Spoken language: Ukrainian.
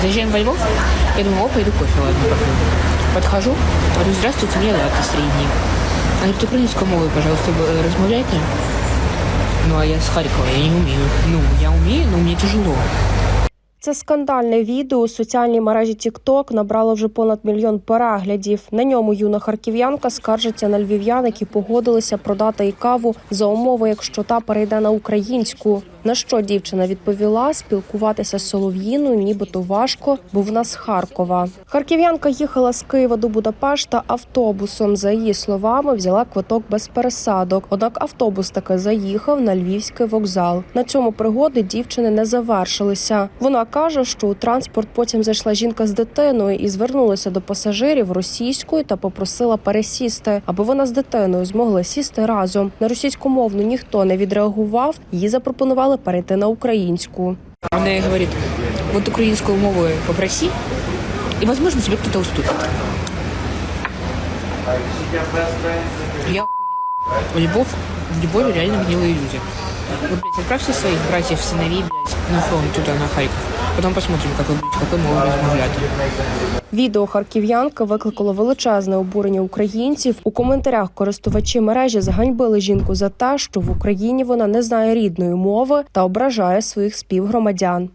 Заезжаем во Львов, я думаю, о, пойду кофе, ладно, попью. Подхожу, говорю, здравствуйте, мне латте средний. Она говорит, украинскую мову, пожалуйста, размовляйте. Ну, а я с Харькова, я не умею. Ну, я умею, но мне тяжело. Це скандальне відео у соціальній мережі TikTok набрало вже понад мільйон переглядів. На ньому юна харків'янка скаржиться на львів'ян, які погодилися продати їй каву за умови, якщо та перейде на українську. На що дівчина відповіла, спілкуватися з Солов'їною нібито важко, бо вона з Харкова. Харків'янка їхала з Києва до Будапешта автобусом. За її словами, взяла квиток без пересадок. Однак автобус таки заїхав на львівський вокзал. На цьому пригоди дівчини не завершилися. Вона каже, що у транспорт потім зайшла жінка з дитиною і звернулася до пасажирів російською та попросила пересісти, аби вона з дитиною змогли сісти разом. На російськомовну ніхто не відреагував. Їй запропонували перейти на українську. Она ей говорит, вот украинскую мову попроси, и, возможно, тебе кто-то уступит. Я Львов, в Львове реально гнилые люди. Вы, блядь, отправьте своих братьев, сыновей, блядь, на фронт туда, на Харьков. Потом посмотрим, как вы, блядь, как вы розмовляти. Відео Харків'янка викликало величезне обурення українців. У коментарях користувачі мережі заганьбили жінку за те, що в Україні вона не знає рідної мови та ображає своїх співгромадян.